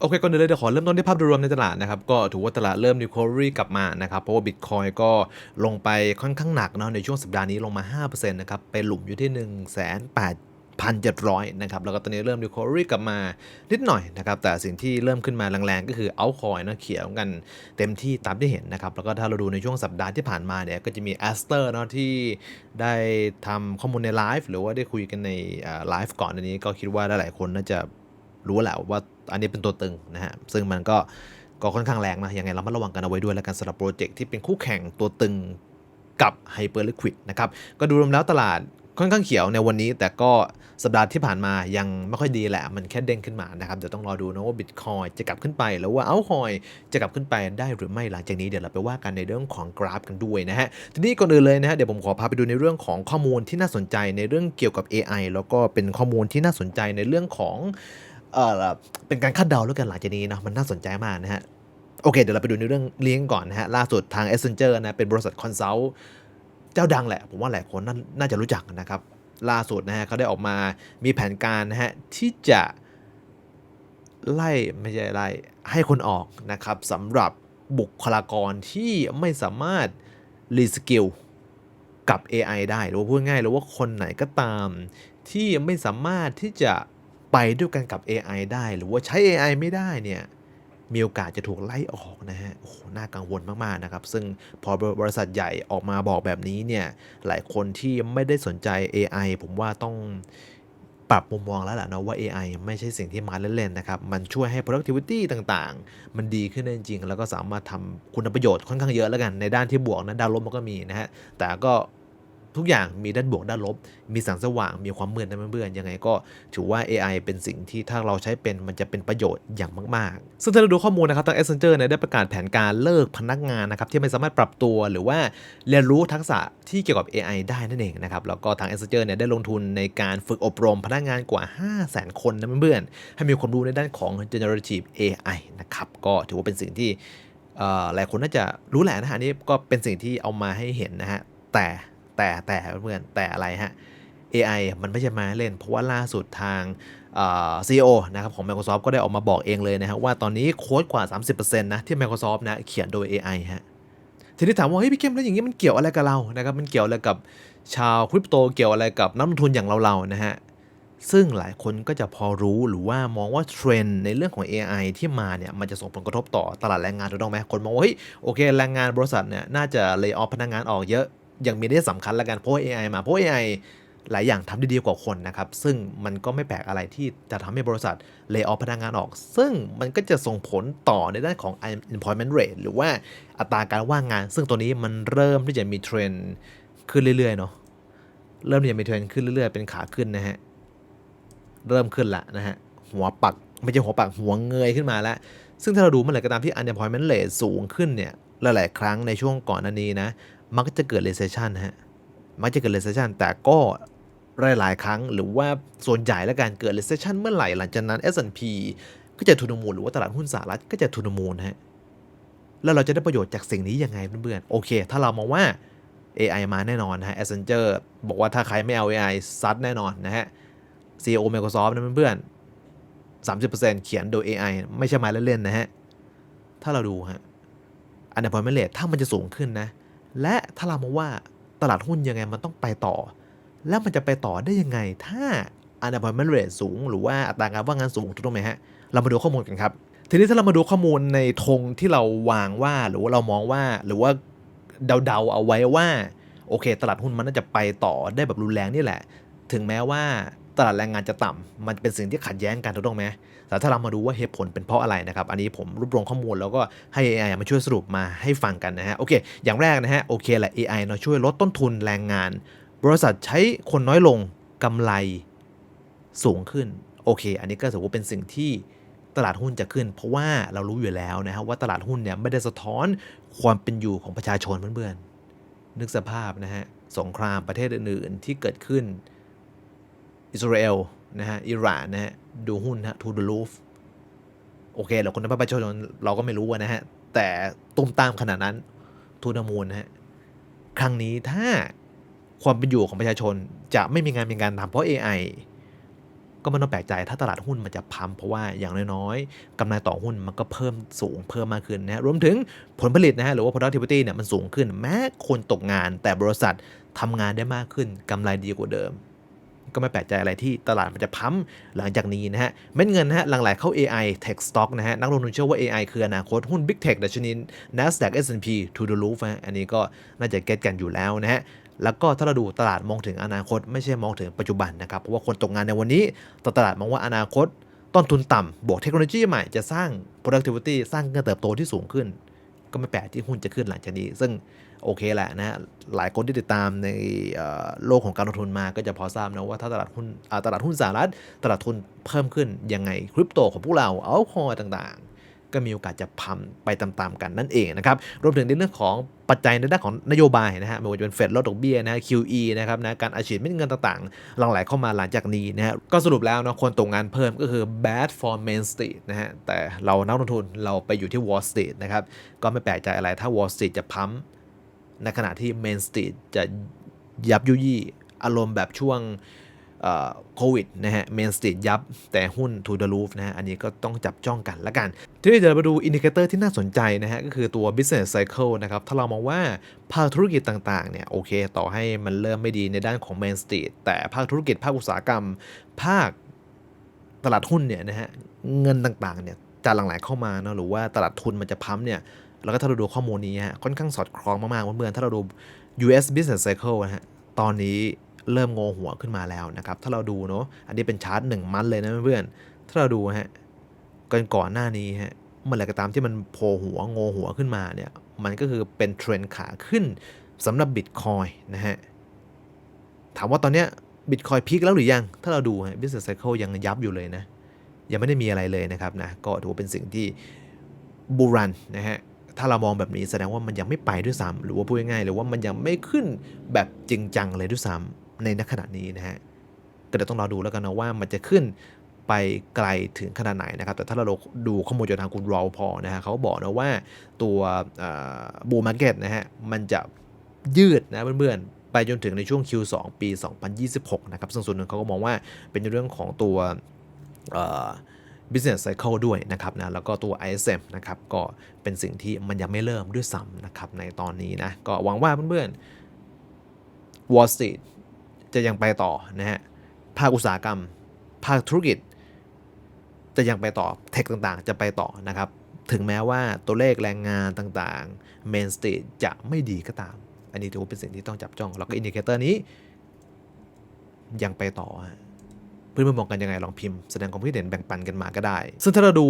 โอเคก่อนอื่นเลยเดี๋ยวขอเริ่มต้นที่ภาพโดยรวมในตลาดนะครับ ก็ถือว่าตลาดเริ่ม recovery กลับมานะครับ เพราะว่า Bitcoin ก็ลงไปค่อนข้างหนักเนาะในช่วงสัปดาห์นี้ลงมา 5%นะครับไปหลุมอยู่ที่ 1 8 8,700 นะครับ แล้วก็ตอนนี้เริ่ม recovery กลับมานิดหน่อยนะครับ แต่สิ่งที่เริ่มขึ้นมาแรงๆ ก็คือ altcoin นะเขียวกันเต็มที่ตามที่เห็นนะครับ แล้วก็ถ้าเราดูในช่วงสัปดาห์ที่ผ่านมาเนี่ย ก็จะมี Aster เนาะที่ได้ทำข้อมูลในไลฟ์หรือว่าได้คุยกันในไลฟ์ก่อนอันนี้ก็คิดว่าหลายๆคนน่าจะ รู้แหละว่าอันนี้เป็นตัวตึงนะฮะ ซึ่งมันก็ก็ค่อนข้างแรงนะ ยังไงเรามาระวังกันเอาไว้ด้วยแล้วกันสำหรับโปรเจกต์ที่เป็นคู่แข่งตัวตึงกับ Hyper Liquid นะครับ ก็ดูรวมแล้วตลาดค่อนข้างเขียวในวันนี้ แต่ก็สัปดาห์ที่ผ่านมายังไม่ค่อยดีแหละ มันแค่เด้งขึ้นมานะครับ เดี๋ยวต้องรอดูนะว่า Bitcoin จะกลับขึ้นไป หรือว่า Altcoin จะกลับขึ้นไปได้หรือไม่หลังจากนี้เดี๋ยวเราไปว่ากันในเรื่องของกราฟกันด้วยนะฮะ ทีนี้ก่อนอื่นเลยนะฮะเดี๋ยวผมขอพาไปดูในเรื่องของข้อมูลที่น่าสนใจในเรื่องเกี่ยวกับ AI แล้วก็เป็นข้อมูลที่น่าสนใจในเรื่องของ เออเป็นการคาดเดาแล้วกันหลังจากนี้นะมันน่าสนใจมากนะฮะ โอเค เดี๋ยวเราไปดูในเรื่องเลี้ยงก่อนนะฮะ ล่าสุดทาง a s c e n t u r นะ เป็นบริษัทคอนซัลท์เจ้าดังแหละ ผมว่าหลายคนน่านาจะรู้จักนะครับ ล่าสุดนะฮะเขาได้ออกมามีแผนการนะฮะ ที่จะไล่ไม่ใช่ไล่ให้คนออกนะครับสำหรับบุคลากรที่ไม่สามารถรีสกิลกับ AI ได้ หรือว่าพูดง่ายๆหรือว่าคนไหนก็ตามที่ไม่สามารถที่จะ ไปด้วยกันกับ AI ได้ หรือว่าใช้ AI ไม่ได้เนี่ยมีโอกาสจะถูกไล่ออกนะฮะ โอ้โห น่ากังวลมาก ๆ นะครับ ซึ่งพอบริษัทใหญ่ออกมาบอกแบบนี้เนี่ย หลายคนที่ไม่ได้สนใจ AI ผมว่าต้องปรับมุมมองแล้วแหละนะว่า AI ไม่ใช่สิ่งที่มาเล่น ๆ นะครับ มันช่วยให้ productivity ต่างๆ มันดีขึ้นจริง ๆ แล้วก็สามารถทำคุณประโยชน์ค่อนข้างเยอะแล้วกัน ในด้านที่บวกนะ ดานลบมันก็มีนะฮะ แต่ก็ ทุกอย่างมีด้านบวกด้านลบ มีแสงสว่าง มีความมืดนะเพื่อนๆยังไงก็ถือว่า AI เป็นสิ่งที่ถ้าเราใช้เป็นมันจะเป็นประโยชน์อย่างมากๆ ซึ่งถ้าเราดูข้อมูลนะครับทาง Accenture เนี่ยได้ประกาศแผนการเลิกพนักงานนะครับที่ไม่สามารถปรับตัวหรือว่าเรียนรู้ทักษะที่เกี่ยวกับ AI ได้นั่นเองนะครับแล้วก็ทาง Accenture เนี่ยได้ลงทุนในการฝึกอบรมพนักงานกว่า 500,000 คนนะเพื่อนๆให้มีความรู้ในด้านของ generative AI นะครับก็ถือว่าเป็นสิ่งที่หลายคนน่าจะรู้แหละนะฮะนี่ก็เป็นสิ่งที่เอามาให้เห็นนะฮะแต่ แต่แต่เพื่อนแต่อะไรฮะ AI มันไม่ใช่มาเล่น เพราะว่าล่าสุดทางซีอีโอนะครับของ Microsoft ก็ได้ออกมาบอกเองเลยนะครับว่าตอนนี้โค้ดกว่า 30%นะที่ Microsoft นะเขียนโดย AI ฮะทีนี้ถามว่าเฮ้ยพี่เข้มแล้วอย่างนี้มันเกี่ยวอะไรกับเรานะครับมันเกี่ยวอะไรกับชาวคริปโตเกี่ยวอะไรกับนักลงทุนอย่างเราๆนะฮะซึ่งหลายคนก็จะพอรู้หรือว่ามองว่าเทรนด์ในเรื่องของ AI ที่มาเนี่ยมันจะส่งผลกระทบต่อตลาดแรงงานถูกต้องไหมคนมองว่าเฮ้ยโอเคแรงงานบริษัทเนี่ยน่าจะเลิกออฟพนักงานออกเยอะ ย่างมีได้สำคัญละกันเพราะ AI มาเพราะ AI หลายอย่างทำได้ดีกว่าคนนะครับ ซึ่งมันก็ไม่แปลกอะไรที่จะทำให้บริษัทเลิกออฟพนักงานออก ซึ่งมันก็จะส่งผลต่อในด้านของ employment rate หรือว่าอัตราการว่างงาน ซึ่งตัวนี้มันเริ่มที่จะมีเทรนด์ขึ้นเรื่อยๆเนาะเริ่มที่จะมีเทรนด์ขึ้นเรื่อยๆ เป็นขาขึ้นนะฮะเริ่มขึ้นละนะฮะหัวปักไม่ใช่หัวปักหัวเงยขึ้นมาแล้ว ซึ่งถ้าเราดูมื่อไรก็ตามที่ unemployment rate สูงขึ้นเนี่ยหลายๆครั้งในช่วงก่อนอันนี้นะ มักจะเกิด recession ฮะ มักจะเกิด recession แต่ก็หลายๆ ครั้งหรือว่าส่วนใหญ่และการเกิด recession เมื่อไหร่หลังจากนั้น S&P ก็จะทุนมูลหรือว่าตลาดหุ้นสหรัฐก็จะทุนมูลฮะ แล้วเราจะได้ประโยชน์จากสิ่งนี้ยังไงเพื่อนๆ โอเค ถ้าเรามองว่า AI มาแน่นอนฮะ Accenture บอกว่าถ้าใครไม่เอา AI ซัดแน่นอนนะฮะ CEO Microsoft นะเพื่อนๆ30%เขียนโดย AI ไม่ใช่มาเล่นๆนะฮะ ถ้าเราดูฮะ unemployment rate ถ้ามันจะสูงขึ้นนะ และถ้าเรามองว่าตลาดหุ้นยังไงมันต้องไปต่อ แล้วมันจะไปต่อได้ยังไง ถ้า unemployment rate สูง หรือว่าอัตราการว่างงานสูงถูกต้องไหมฮะ เรามาดูข้อมูลกันครับ ทีนี้ถ้าเรามาดูข้อมูลในธงที่เราวางว่า หรือว่าเรามองว่า หรือว่าเดาๆเอาไว้ว่า โอเค ตลาดหุ้นมันน่าจะไปต่อได้แบบรุนแรงนี่แหละ ถึงแม้ว่า ตลาดแรงงานจะต่ำมันเป็นสิ่งที่ขัดแย้งกันถูกต้องไหมแต่ถ้าเรามาดูว่าเหตุผลเป็นเพราะอะไรนะครับ อันนี้ผมรวบรวมข้อมูลแล้วก็ให้ AI มาช่วยสรุปมาให้ฟังกันนะฮะ โอเค อย่างแรกนะฮะ โอเคแหละ AI เนาะช่วยลดต้นทุนแรงงาน บริษัทใช้คนน้อยลงกำไรสูงขึ้น โอเค อันนี้ก็ถือว่าเป็นสิ่งที่ตลาดหุ้นจะขึ้น เพราะว่าเรารู้อยู่แล้วนะครับว่าตลาดหุ้นเนี่ยไม่ได้สะท้อนความเป็นอยู่ของประชาชนเพื่อนๆนึกสภาพนะฮะสงครามประเทศอื่นๆที่เกิดขึ้น อิสราเอลนะฮะอิหร่านนะฮะดูหุ้นฮะทูดูลูฟโอเคเราคนในประชาชนเราก็ไม่รู้นะฮะ แต่ตุ้มตามขนาดนั้นทูนมูลนะฮะครั้งนี้ถ้าความเป็นอยู่ของประชาชนจะไม่มีงานมีการทำเพราะ AI ก็ไม่ต้องแปลกใจถ้าตลาดหุ้นมันจะพัมเพราะว่าอย่างน้อยๆกำไรต่อหุ้นมันก็เพิ่มสูงเพิ่มมากขึ้นนะฮะรวมถึงผลผลิตนะฮะหรือว่า productivity เนี่ยมันสูงขึ้น แม้คนตกงานแต่บริษัททำงานได้มากขึ้นกำไรดีกว่าเดิม ก็ไม่แปลกใจอะไรที่ตลาดมันจะพัมหลังจากนี้นะฮะเม็ดเงินนะฮะหลั่งไหลเข้า AI Tech Stock นะฮะนักลงทุนเชื่อว่า AI คืออนาคตหุ้น Big Tech ดัชนี NASDAQ S&P to the roof นะฮะอันนี้ก็น่าจะเก็ตกันอยู่แล้วนะฮะแล้วก็ถ้าเราดูตลาดมองถึงอนาคต ไม่ใช่มองถึงปัจจุบันนะครับเพราะว่าคนตกงานในวันนี้ตตลาดมองว่าอนาคต ต้นทุนต่ำบวกเทคโนโลยีใหม่จะสร้าง productivity สร้างการเติบโตที่สูงขึ้น ก็ไม่แปลกที่หุ้นจะขึ้นหลังจากนี้ ซึ่ง โอเคแหละนะฮะหลายคนที่ติดตามในโลกของการลงทุนมาก็จะพอทราบนะว่าถ้าตลาดหุ้นตลาดหุ้นสหรัฐตลาดทุนเพิ่มขึ้นยังไงคริปโตของพวกเราเอาคอยต่างๆ ก็มีโอกาสจะพัมไปตามๆกันนั่นเองนะครับรวมถึงในเรื่องของปัจจัยในด้านของนโยบายนะฮะไม่ว่าจะเป็นเฟดลดดอกเบี้ยนะ QE นะครับนะการอัดฉีดเม็ดเงินต่างๆหลั่งไหลเข้ามาหลังจากนี้นะฮะก็สรุปแล้วนะคนตกงานเพิ่มก็คือ bad for Main Street นะฮะแต่เรานักลงทุนเราไปอยู่ที่ Wall Street นะครับก็ไม่แปลกใจอะไรถ้า Wall Street จะพัม ในขณะที่ Main Street จะยับยุยี่อารมณ์แบบช่วงโควิดนะฮะ Main Street ยับแต่หุ้น to the roof นะฮะ อันนี้ก็ต้องจับจ้องกันละกัน ทีนี้เดี๋ยวเรามาดูอินดิเคเตอร์ที่น่าสนใจนะฮะ ก็คือตัว business cycle นะครับ ถ้าเรามองว่าภาคธุรกิจต่างๆ เนี่ย โอเค ต่อให้มันเริ่มไม่ดีในด้านของ Main Street แต่ภาคธุรกิจ ภาคอุตสาหกรรม ภาคตลาดหุ้นเนี่ยนะฮะ เงินต่างๆ เนี่ยจะหลั่งไหลเข้ามาเนอะหรือว่าตลาดทุนมันจะพัมเนี่ย แล้วก็ถ้าเราดูข้อมูลนี้ฮะค่อนข้างสอดคล้องมากๆเพื่อนๆถ้าเราดู US Business Cycle นะฮะตอนนี้เริ่มโงหัวขึ้นมาแล้วนะครับ ถ้าเราดูเนาะอันนี้เป็นชาร์ตหนึ่งมันเลยนะเพื่อนๆถ้าเราดูฮะก่อนก่อนหน้านี้ฮะเมื่อไหร่ก็ตามที่มันโผล่หัวโงหัวขึ้นมาเนี่ยมันก็คือเป็นเทรนด์ขาขึ้นสำหรับ Bitcoin นะฮะถามว่าตอนเนี้ย Bitcoin พีคแล้วหรือยัง ถ้าเราดูฮะ Business Cycle ยังยับอยู่เลยนะ ยังไม่ได้มีอะไรเลยนะครับนะ ก็ถือว่าเป็นสิ่งที่บูรันนะฮะ ถ้าเรามองแบบนี้แสดงว่ามันยังไม่ไปด้วยซ้ำหรือว่าพูดง่ายๆหรือว่ามันยังไม่ขึ้นแบบจริงจังเลยด้วยซ้ำในณขณะนี้นะฮะก็เดี๋ยวต้องรอดูแล้วกันนะว่ามันจะขึ้นไปไกลถึงขนาดไหนนะครับ แต่ถ้าเราดูข้อมูลจากทางคุณรอลพอนะฮะเขาบอกนะว่าตัวบูมาร์เก็ตนะฮะมันจะยืดนะเพื่อนๆ ไปจนถึงในช่วง Q2 ปี 2026 นะครับ ซึ่งส่วนหนึ่งเขาก็มองว่าเป็นเรื่องของตัว business cycle ด้วยนะครับนะแล้วก็ตัว ISM นะครับก็เป็นสิ่งที่มันยังไม่เริ่มด้วยซ้ำนะครับในตอนนี้นะก็หวังว่าเพื่อนๆ Wall Street จะยังไปต่อนะฮะภาคอุตสาหกรรม ภาคธุรกิจ จะยังไปต่อเทคต่างๆ จะไปต่อนะครับถึงแม้ว่าตัวเลขแรงงานต่างๆ Main Street จะไม่ดีก็ตาม อันนี้ถือว่าเป็นสิ่งที่ต้องจับจ้อง แล้วก็อินดิเคเตอร์นี้ยังไปต่อ เพื่อนๆมองกันยังไงลองพิมพ์แสดงความคิดเห็นแบ่งปันกันมาก็ได้ ซึ่งถ้าเราดู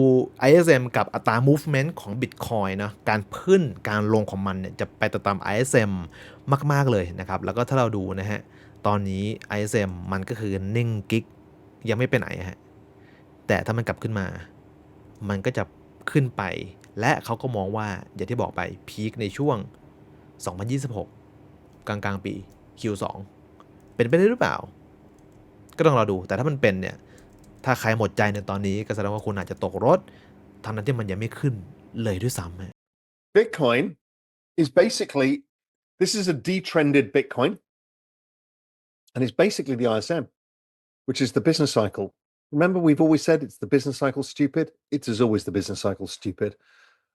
ISM กับอัตรา movement ของ Bitcoin นะการขึ้นการลงของมันเนี่ยจะไปตาม ISM มาก ๆ เลยนะครับแล้วก็ถ้าเราดูนะฮะตอนนี้ ISM มันก็คือนิ่งกิ๊กยังไม่ไปไหนฮะแต่ถ้ามันกลับขึ้นมา มันก็จะขึ้นไป และเขาก็มองว่าอย่างที่บอกไปพีคในช่วง 2026 กลางๆปี Q2 เป็นไปได้หรือเปล่า ก็ต้องรอดู แต่ถ้ามันเป็นเนี่ย ถ้าใครหมดใจในตอนนี้ก็แสดงว่าคุณอาจจะตกรถทั้งนั้นที่มันยังไม่ขึ้นเลยด้วยซ้ำฮะ Bitcoin is basically this is a detrended Bitcoin, and it's basically the ISM, which is the business cycle. Remember, we've always said it's the business cycle stupid. It is always the business cycle stupid.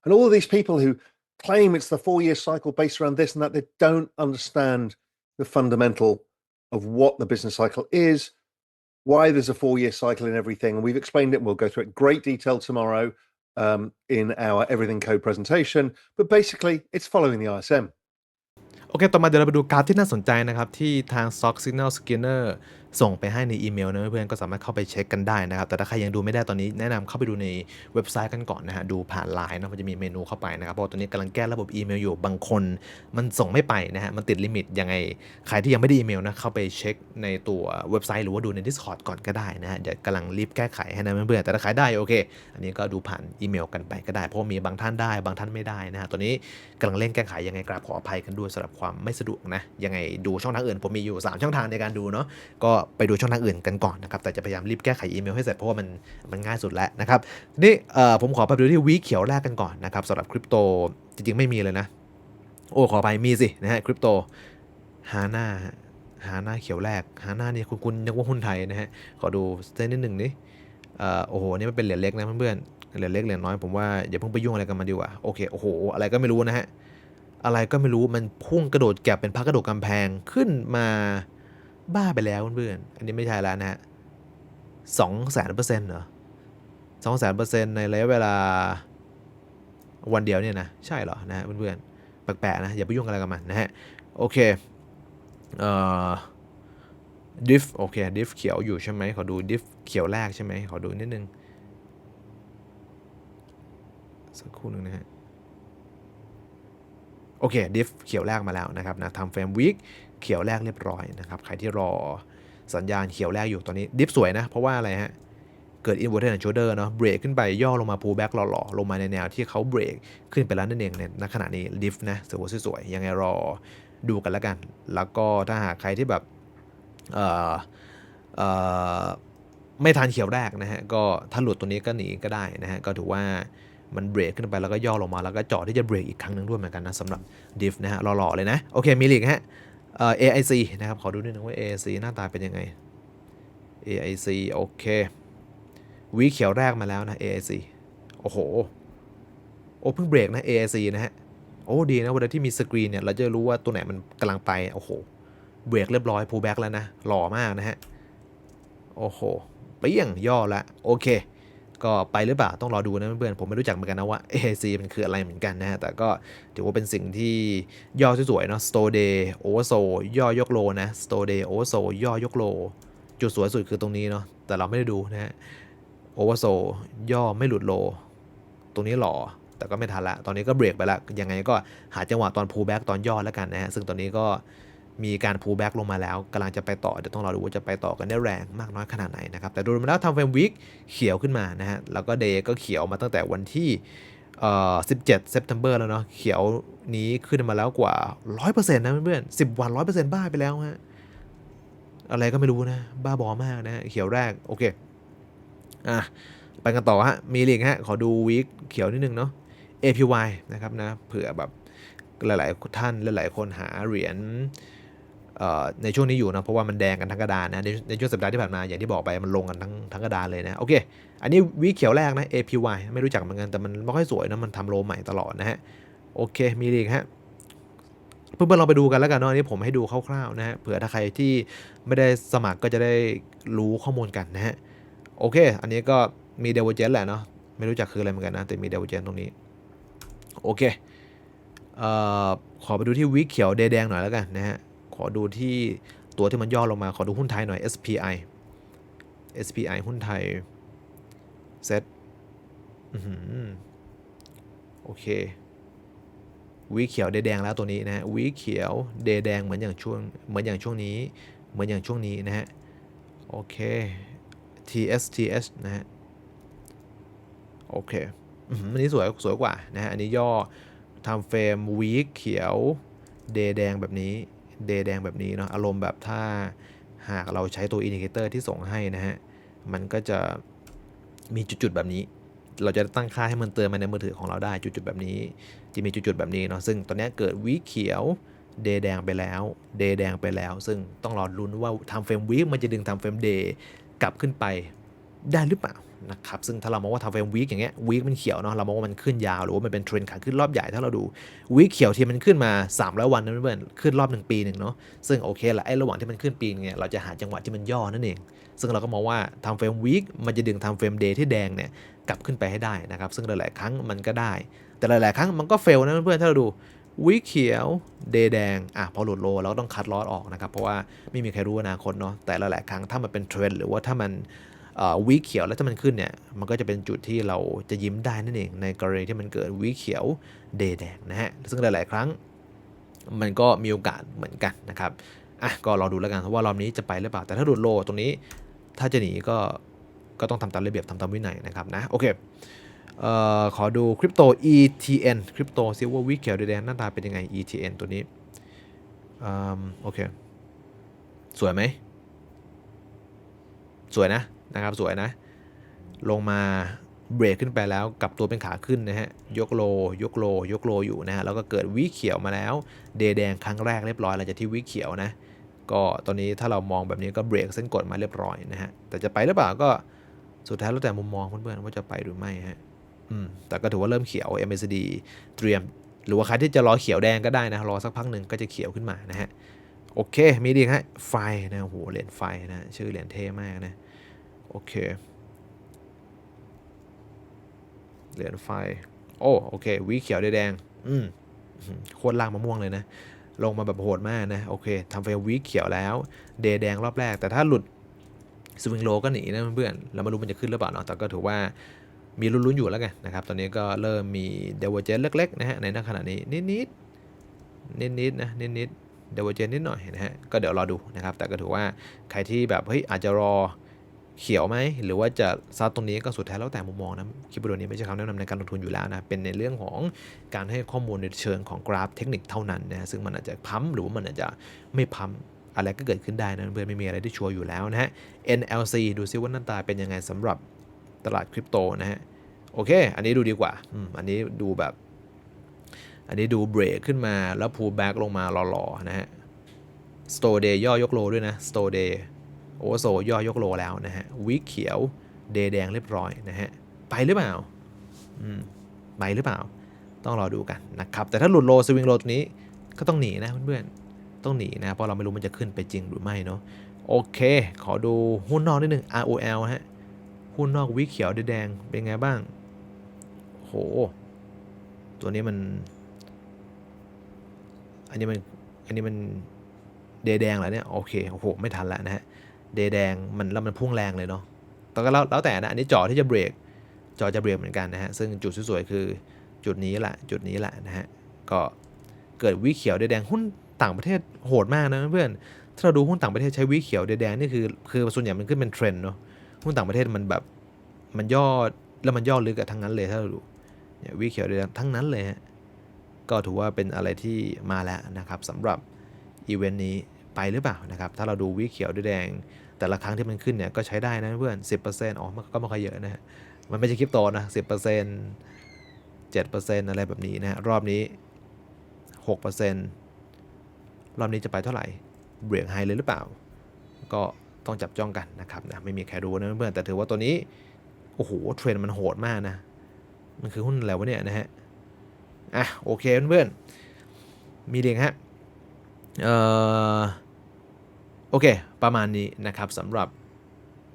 And all of these people who claim it's the four year cycle based around this and that, they don't understand the fundamental of what the business cycle is, why there's a four year cycle in everything. And we've explained it, and we'll go through it in great detail tomorrow um, in our Everything Code presentation. But basically, it's following the ISM. โอเค ต่อมาเดี๋ยวเราไปดูกราฟที่น่าสนใจนะครับ ที่ทาง Stock Signal Scanner ส่งไปให้ในอีเมลนะเพื่อนๆก็สามารถเข้าไปเช็คกันได้นะครับ แต่ถ้าใครยังดูไม่ได้ตอนนี้แนะนำเข้าไปดูในเว็บไซต์กันก่อนนะฮะดูผ่านไลน์นะมันจะมีเมนูเข้าไปนะครับเพราะตอนนี้กำลังแก้ระบบอีเมลอยู่บางคนมันส่งไม่ไปนะฮะมันติดลิมิตยังไงใครที่ยังไม่ได้อีเมลนะเข้าไปเช็คในตัวเว็บไซต์หรือว่าดูใน Discord ก่อนก็ได้นะฮะเดี๋ยวกำลังรีบแก้ไขให้นะเพื่อนๆแต่ถ้าใครได้โอเค อันนี้ก็ดูผ่านอีเมลกันไปก็ได้ เพราะว่ามีบางท่านได้บางท่านไม่ได้นะฮะตอนนี้กำลังเร่งแก้ไขยังไงกราบขออภัยกันด้วยสำหรับความไม่สะดวกนะยังไงดูช่องทางอื่นผมมีอยู่ 3 ช่องทางในการดูเนาะก็ไปดูช่องทางอื่นกันก่อนนะครับ แต่จะพยายามรีบแก้ไขอีเมลให้เสร็จเพราะว่ามันมันง่ายสุดแล้วนะครับ นี่เอ่อผมขอไปดูที่วีเขียวแรกกันก่อนนะครับสำหรับคริปโตจริงๆ ไม่มีเลยนะ โอ้ขอไปมีสินะฮะคริปโตฮาน่าหาหน้าเขียวแรกหาหน้านี่คุณคุณนึกว่าหุ้นไทยนะฮะขอดูเส้นนิดหนึ่งนี่เอ่อโอ้โหนี่มันเป็นเหรียญเล็กนะเพื่อนๆเหรียญเล็กเหรียญน้อยผมว่าอย่าเพิ่งไปยุ่งอะไรกับมันดีกว่าโอเคโอ้โห อะไรก็ไม่รู้นะฮะอะไรก็ไม่รู้มันพุ่งกระโดดแกบเป็นพักกระโดดกำแพงขึ้นมา บ้าไปแล้วเพื่อนๆอันนี้ไม่ใช่แล้วนะฮะสองแสนเปอร์เซ็นต์เหรอสองแสนเปอร์เซ็นต์ในระยะเวลาวันเดียวเนี่ยนะ ใช่เหรอนะฮะเพื่อนๆแปลกๆนะ อย่าไปยุ่งอะไรกับมันนะฮะ โอเค เอ่อดิฟโอเคดิฟเขียวอยู่ใช่ไหมขอดูดิฟเขียวแรกใช่ไหมขอดูนิดนึง สักครู่หนึ่งนะฮะ โอเคดิฟเขียวแรกมาแล้วนะครับนะทำเฟรมวิก เขียวแรกเรียบร้อยนะครับ ใครที่รอสัญญาณเขียวแรกอยู่ตอนนี้ดิฟสวยนะ เพราะว่าอะไรฮะ เกิด inverted and shoulder เนาะเบรกขึ้นไปย่อลงมา pull back หล่อๆ ลงมาในแนวที่เขาเบรกขึ้นไปแล้วนั่นเองเนี่ยณขณะนี้ดิฟนะสวยๆสวยยังไงรอดูกันแล้วกัน แล้วก็ถ้าหากใครที่แบบเอ่อเอ่อไม่ทันเขียวแรกนะฮะ ก็ถ้าหลุดตัวนี้ก็หนีก็ได้นะฮะ ก็ถือว่ามันเบรกขึ้นไปแล้วก็ย่อลงมาแล้วก็จอดที่จะเบรกอีกครั้งหนึ่งด้วยเหมือนกันนะสำหรับดิฟนะฮะหล่อๆเลยนะ โอเค มีลีกฮะ เอ่อ AIC นะครับ ขอดูนิดนึงว่า AIC หน้าตาเป็นยังไง AIC โอเควีเขียวแรกมาแล้วนะ AIC โอ้โห โอ้เพิ่งเบรกนะ AIC นะฮะ โอ้ดีนะเวลาที่มีสกรีนเนี่ย เราจะรู้ว่าตัวไหนมันกำลังไป โอ้โห เบรกเรียบร้อย pull back แล้วนะ หล่อมากนะฮะ โอ้โหเปี้ยงย่อละ โอเค ก็ไปหรือเปล่าต้องรอดูนะเพื่อนผมไม่รู้จักเหมือนกันนะว่า AIC มันคืออะไรเหมือนกันนะฮะแต่ก็ถือว่าเป็นสิ่งที่ย่อสวยๆเนาะ Store Day Oversold ย่อยกโลนะ Store Day Oversold ย่อยกโล จุดสวยสุดคือตรงนี้เนาะแต่เราไม่ได้ดูนะฮะ Oversold ย่อไม่หลุดโล ตรงนี้หล่อแต่ก็ไม่ทันละ ตอนนี้ก็เบรกไปละยังไงก็หาจังหวะตอน pull back ตอนย่อแล้วกันนะฮะซึ่งตอนนี้ก็ มีการ pull back ลงมาแล้วกำลังจะไปต่อ เดี๋ยวต้องรอดูว่าจะไปต่อกันได้แรงมากน้อยขนาดไหนนะครับ แต่ดูมาแล้วทำเฟรมวิกเขียวขึ้นมานะฮะ แล้วก็เดย์ก็เขียวมาตั้งแต่วันที่เอ่อ17 September แล้วเนาะเขียวนี้ขึ้นมาแล้วกว่า 100%นะเพื่อนๆ10 วัน 100%บ้าไปแล้วฮะอะไรก็ไม่รู้นะ บ้าบอมากนะเขียวแรก โอเค อะ ไปกันต่อฮะ มีลิงฮะ ขอดูวีคเขียวนิดนึงเนาะ APY นะครับนะ เผื่อแบบหลาย ๆ ท่านหลาย ๆ คนหาเหรียญ ในช่วงนี้อยู่นะเพราะว่ามันแดงกันทั้งกระดานนะในในช่วงสัปดาห์ที่ผ่านมาอย่างที่บอกไปมันลงกันทั้งทั้งกระดานเลยนะโอเค อันนี้วีเขียวแรกนะ APY ไม่รู้จักเหมือนกันแต่มันไม่ค่อยสวยนะมันทำโลใหม่ตลอดนะฮะโอเคมีลิงก์ฮะเพื่อนๆลองไปดูกันแล้วกันเนาะอันนี้ผมให้ดูคร่าวๆนะฮะเผื่อถ้าใครที่ไม่ได้สมัครก็จะได้รู้ข้อมูลกันนะฮะโอเค อันนี้ก็มีเดวเจนแหละเนาะไม่รู้จักคืออะไรเหมือนกันนะแต่มีเดวเจนตรงนี้โอเคเอ่อขอไปดูที่วิกเขียวเดแดงหน่อยแล้วกันนะฮะ ขอดูที่ตัวที่มันย่อลงมา ขอดูหุ้นไทยหน่อย SPI SPI หุ้นไทยเซตโอเควีเขียวเดแดงแล้วตัวนี้นะฮะวีเขียวเดแดงเหมือนอย่างช่วงเหมือนอย่างช่วงนี้ เหมือนอย่างช่วงนี้นะฮะโอเค TSTS นะฮะโอเคอืมอันนี้สวยสวยกว่านะฮะอันนี้ย่อทำเฟรมวีเขียวเดแดงแบบนี้ เดย์แดงแบบนี้เนาะอารมณ์แบบถ้าหากเราใช้ตัวอินดิเคเตอร์ที่ส่งให้นะฮะ มันก็จะมีจุดๆแบบนี้ เราจะตั้งค่าให้มันเตือนมาในมือถือของเราได้จุดๆแบบนี้ จะมีจุดๆแบบนี้เนาะซึ่งตอนนี้เกิดวีเขียวเดแดงไปแล้วเดแดงไปแล้ว ซึ่งต้องรอลุ้นว่าทำเฟรมวีมันจะดึงทำเฟรมเดย์กลับขึ้นไป ได้หรือเปล่านะครับซึ่งถ้าเรามองว่าทำเฟรมวีคอย่างเงี้ยวีคมันเขียวเนาะเรามองว่ามันขึ้นยาว หรือว่ามันเป็นเทรนด์ขาขึ้นรอบใหญ่ถ้าเราดูวีคเขียวที่มันขึ้นมา300วันนะเพื่อนขึ้นรอบหนึ่งปีหนึ่งเนาะซึ่งโอเคแหละไอ้ระหว่างที่มันขึ้นปีนึงเนี่ยเราจะหาจังหวะที่มันย่อนั่นเอง ซึ่งเราก็มองว่าทำเฟรมวีคมันจะดึงทำเฟรมเดย์ที่แดงเนี่ยกลับขึ้นไปให้ได้นะครับซึ่งหลาย ๆ ครั้งมันก็ได้ แต่หลาย ๆ ครั้งมันก็เฟลนะเพื่อนๆถ้าเราดูวีเขียวเดแดงอะพอหลุดโลเราก็ต้องคัดลอสออกนะครับ เพราะว่าไม่มีใครรู้อนาคตเนาะแต่หลายๆครั้งถ้ามันเป็นเทรนด์หรือว่าถ้ามัน วีเขียวแล้วถ้ามันขึ้นเนี่ยมันก็จะเป็นจุดที่เราจะยิ้มได้นั่นเองในกรณีที่มันเกิดวีเขียวเดแดงนะฮะซึ่งหลาย ๆ ครั้งมันก็มีโอกาสเหมือนกันนะครับอะก็รอดูแล้วกันว่ารอบนี้จะไปหรือเปล่า แต่ถ้าหลุดโลตรงนี้ ถ้าจะหนีก็ก็ต้องทำตามระเบียบทำตามวินัยนะครับนะโอเคเอ่อขอดูคริปโต ETN คริปโตซิว่าวิเขียวแดงหน้าตาเป็นยังไง ETN ตัวนี้อืมโอเค สวยไหม สวยนะ นะครับสวยนะ ลงมาเบรกขึ้นไปแล้วกลับตัวเป็นขาขึ้นนะฮะยกโล ยกโล ยกโลอยู่นะฮะแล้วก็เกิดวิเขียวมาแล้ว เดแดงครั้งแรกเรียบร้อยหลังจากที่วิเขียวนะก็ตอนนี้ถ้าเรามองแบบนี้ก็เบรกเส้นกดมาเรียบร้อยนะฮะแต่จะไปหรือเปล่าก็สุดท้ายแล้วแต่มุมมองเพื่อนๆว่าจะไปหรือไม่ฮะอืมแต่ก็ถือว่าเริ่มเขียว MACD เตรียม หรือว่าใครที่จะรอเขียวแดงก็ได้นะรอสักพักหนึ่งก็จะเขียวขึ้นมานะฮะโอเคมีดีฮะไฟนะโอ้โหเหรียญไฟนะชื่อเหรียญเท่มากนะ โอเค เหรียญไฟ โอ้โอเควีเขียวแดง อืมอื้อหือโคตรล่างมะม่วงเลยนะ ลงมาแบบโหดมากนะ โอเคทำเฟลวีเขียวแล้ว เดย์แดงรอบแรก แต่ถ้าหลุดสวิงโลก็หนีนะเพื่อนเรามารู้มันจะขึ้นหรือเปล่าเนาะ แต่ก็ถือว่ามีลุ้นๆอยู่แล้วกันนะครับ ตอนนี้ก็เริ่มมีเดเวอร์เจนเล็กๆนะฮะในขณะนี้นิดๆนิดๆนะนิดๆเดเวอร์เจนนิดหน่อยนะฮะ ก็เดี๋ยวรอดูนะครับ แต่ก็ถือว่าใครที่แบบเฮ้ยอาจจะรอ เขียวไหมหรือว่าจะซัดตรงนี้ก็สุดท้ายแล้วแต่มุมมองนะคลิปวิดีโอนี้ไม่ใช่คำแนะนำในการลงทุนอยู่แล้วนะเป็นในเรื่องของการให้ข้อมูลในเชิงของกราฟเทคนิคเท่านั้นนะซึ่งมันอาจจะพัมหรือว่ามันอาจจะไม่พัมอะไรก็เกิดขึ้นได้นะเพื่อนไม่มีอะไรที่ชัวร์อยู่แล้วนะฮะ NLC ดูซิว่าหน้าตาเป็นยังไงสำหรับตลาดคริปโตนะฮะโอเค อันนี้ดูดีกว่าอืมอันนี้ดูแบบ อันนี้ดูเบรกขึ้นมาแล้วพูแบ็กลงมาหล่อๆนะฮะ Store Day ย่อยกโลด้วยนะ Store Day โอโซย่อยกโลแล้วนะฮะวิกเขียวเดย์แดงเรียบร้อยนะฮะไปหรือเปล่าอืมไปหรือเปล่า ต้องรอดูกันนะครับ แต่ถ้าหลุดโลสวิงโลตัวนี้ก็ต้องหนีนะเพื่อนๆต้องหนีนะเพราะเราไม่รู้มันจะขึ้นไปจริงหรือไม่เนาะโอเค ขอดูหุ้นนอกนิดหนึ่ง ROL ฮะหุ้นนอกวิเขียวแดงเป็นไงบ้างโหตัวนี้มัน อันนี้มันอันนี้มันเดย์แดงเหรอเนี่ยโอเคโอ้โหไม่ทันแล้วนะฮะ เดแดงมันแล้วมันพุ่งแรงเลยเนาะแต่ก็แล้วแล้วแต่นะ อันนี้จอที่จะเบรกจอจะเบรกเหมือนกันนะฮะ ซึ่งจุดสวยๆคือจุดนี้แหละจุดนี้แหละนะฮะ ก็เกิดวิเขียวเดแดงหุ้นต่างประเทศโหดมากนะเพื่อน ถ้าเราดูหุ้นต่างประเทศใช้วิเขียวเดแดงนี่คือคือส่วนใหญ่มันขึ้นเป็นเทรนด์เนาะ หุ้นต่างประเทศมันแบบมันย่อแล้วมันย่อลึกอะทั้งนั้นเลยถ้าเราดูวิเขียวเดแดงทั้งนั้นเลยฮะ ก็ถือว่าเป็นอะไรที่มาแล้วนะครับสำหรับอีเวนต์นี้ ไปหรือเปล่านะครับ ถ้าเราดูวิเขียวด้วยแดง แต่ละครั้งที่มันขึ้นเนี่ยก็ใช้ได้นะเพื่อน 10%อ๋อ มันก็ไม่ค่อยเยอะนะฮะ มันไม่ใช่คริปโตนะ10% 7%อะไรแบบนี้นะฮะรอบนี้ 6%รอบนี้จะไปเท่าไหร่เบรกไฮเลยหรือเปล่า ก็ต้องจับจ้องกันนะครับนะไม่มีใครรู้นะเพื่อนแต่ถือว่าตัวนี้ โอ้โหเทรนด์มันโหดมากนะ มันคือหุ้นอะไรวะเนี่ยนะฮะ อะโอเคเพื่อนๆมีเดียงฮะ เอ่อ โอเค ประมาณนี้นะครับสำหรับ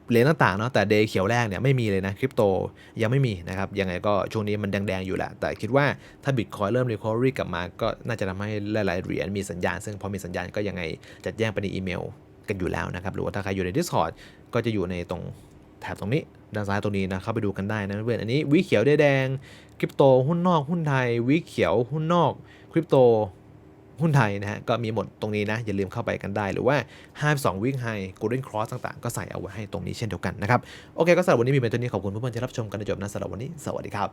เหรียญต่างๆเนาะแต่เดย์เขียวแรกเนี่ยไม่มีเลยนะคริปโตยังไม่มีนะครับยังไงก็ช่วงนี้มันแดงๆอยู่แหละแต่คิดว่าถ้าบิตคอยเริ่มรีคอรี่กลับมาก็น่าจะทำให้หลายๆเหรียญมีสัญญาณ ซึ่งพอมีสัญญาณก็ยังไงจัดแจ้งไปในอีเมลกันอยู่แล้วนะครับหรือว่าถ้าใครอยู่ใน Discord ก็จะอยู่ในตรงแถบตรงนี้ด้านซ้ายตรงนี้นะเข้าไปดูกันได้นะเพื่อนอันนี้วิเขียวแดงคริปโตหุ้นนอกหุ้นไทยวิเขียวหุ้นนอกคริปโต หุ้นไทยนะฮะก็มีหมดตรงนี้นะ อย่าลืมเข้าไปกันได้ หรือว่า 52วิ่งไฮ golden cross ต่างๆ ก็ใส่เอาไว้ให้ตรงนี้เช่นเดียวกันนะครับ โอเค ก็สำหรับวันนี้มีเป็นตัวนี้ขอบคุณเพื่อนๆที่รับชมกันในจบนะสำหรับวันนี้ สวัสดีครับ